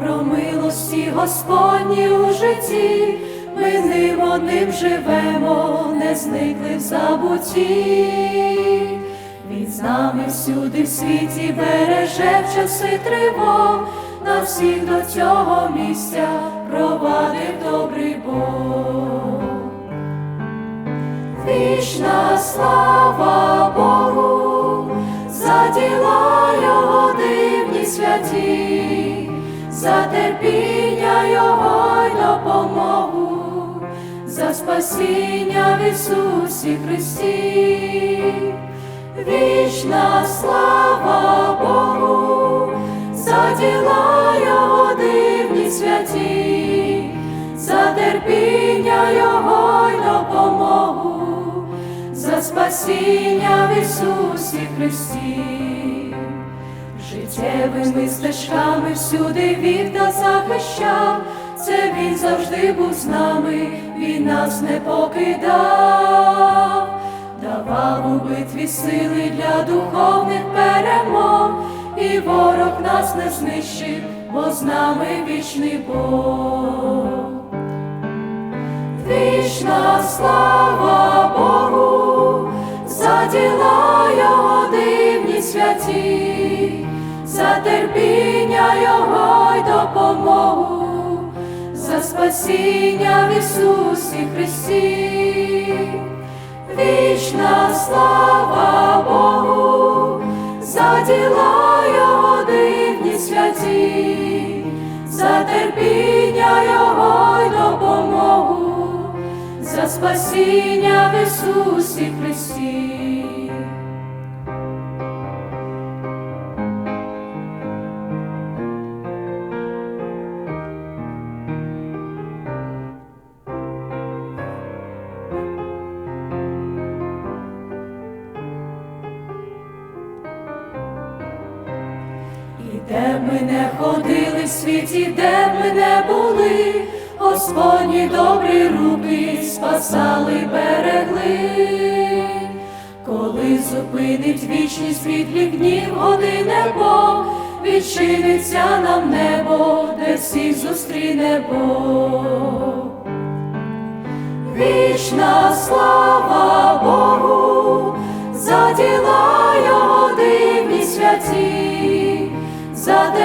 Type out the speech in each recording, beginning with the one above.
Про милості Господні у житті, ми ним одним живемо, не зникли в забутті. Він з нами всюди в світі береже в часи тривог, на всіх до цього місця провадив добрий Бог. Вічна слава Богу, за діла Його дивні святі, за терпіння Його й допомогу, за спасіння в Ісусі Христі. Вічна слава Богу, за діла Його дивні святі, за терпіння Його й допомогу, за спасіння в Ісусі Христі. Життєвими стежками всюди вів та захищав, це Він завжди був з нами, Він нас не покидав, давав у битві сили для духовних перемог, і ворог нас не знищив, бо з нами вічний Бог. Вічна слава терпіння Його й допомогу, за спасіння в Ісусі Христі. Вічна слава Богу, за діла Його дивні святі, за терпіння Його й допомогу, за спасіння в Ісусі Христі. Де б ми не ходили в світі, де б ми не були, Господні добрі руки спасали, берегли, коли зупинить вічність світлі днів године Бог, відчиниться нам небо, де всіх зустріне Бог. Вічна слава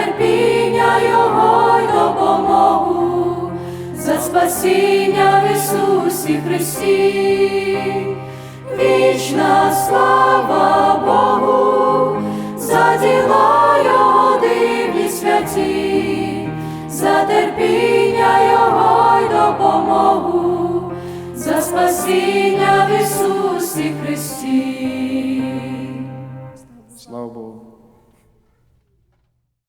терпіння Його й допомогу, за спасіння в Ісусі Христі. Вічна слава Богу, за діла Його дивні святі, за терпіння Його й допомогу, за спасіння в Ісусі Христі.